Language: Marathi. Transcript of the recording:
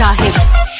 शाहीर।